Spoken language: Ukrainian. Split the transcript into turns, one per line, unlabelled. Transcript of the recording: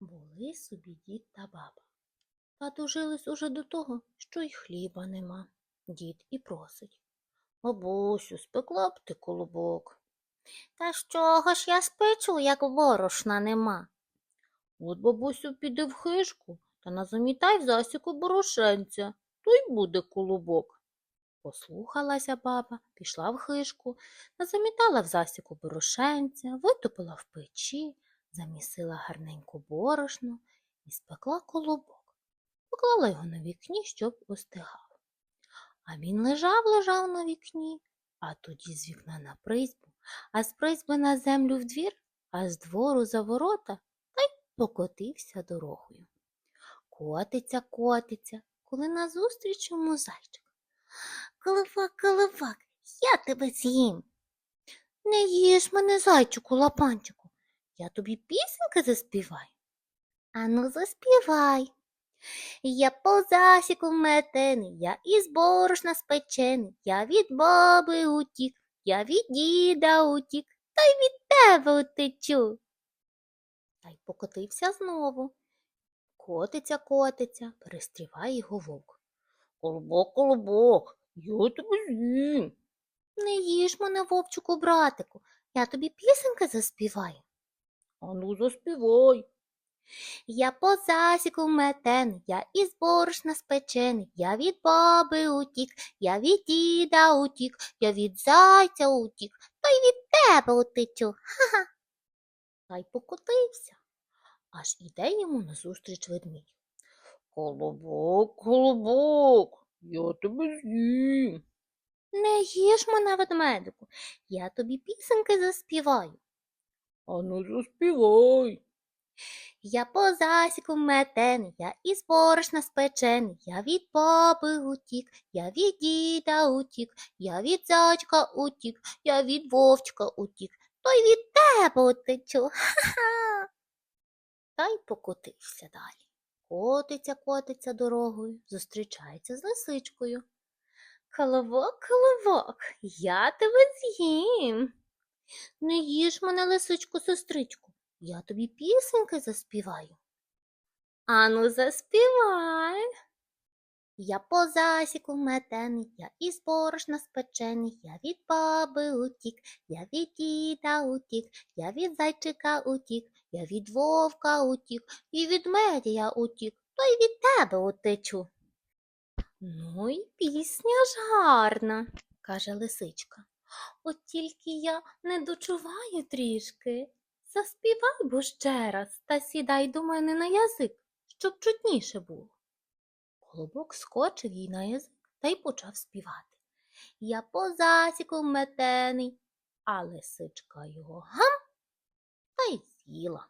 Були собі дід та баба. Та дожились уже до того, що й хліба нема. Дід і просить. Бабусю, спекла б ти колобок. Та з чого ж я спечу, як борошна нема? От бабусю піде в хишку та назамітай в засіку борошенця, то й буде колобок. Послухалася баба, пішла в хишку, назамітала в засіку борошенця, витопила в печі, замісила гарненько борошно і спекла колобок. Поклала його на вікні, щоб остигав. А він лежав, лежав на вікні, а тоді з вікна на призьбу, а з призьби на землю в двір, а з двору за ворота та й покотився дорогою. Котиться, котиться, коли назустріч йому зайчик. Коловак, коловак, я тебе з'їм. Не їж мене, зайчику, лапанчику, я тобі пісеньки заспіваю. Ану, заспівай. Я по засіку метений, я із борошна спечений, я від баби утік, я від діда утік, та й від тебе утечу. Та й покотився знову. Котиться, котиться, перестріває його вовк. Колобок, колобок, я тебе з'їм. Не їж мене, вовчику, братику, я тобі пісеньки заспіваю. Ану, заспівай. Я по засіку метений, я із борошна спечений, я від баби утік, я від діда утік, я від зайця утік, та й від тебе утечу. Ха-ха. Та й покотився. Аж іде йому назустріч ведмідь. Колобок, колобок, я тебе з'їм. Не їж мене, ведмедику, я тобі пісеньки заспіваю. Ану, заспівай. Я по засіку метений, я із борошна спечений, я від баби утік, я від діда утік, я від зайчка утік, я від вовчка утік, то й від тебе утечу. Ха-ха. Та й покотився далі. Котиться, котиться дорогою, зустрічається з лисичкою. Коловок, коловок, я тебе з'їм. Не їж мене, лисичку, сестричку, я тобі пісеньки заспіваю. Ану, заспівай. Я по засіку метений, я із борошна спечений, я від баби утік, я від діда утік, я від зайчика утік, я від вовка утік, і від медія утік, то й від тебе утечу. Ну і пісня ж гарна, каже лисичка. От тільки я не дочуваю трішки. Заспівай бо ще раз та сідай до мене на язик, щоб чутніше було. Колобок скочив їй на язик та й почав співати. Я по засіку метений, а лисичка його гам та й з'їла.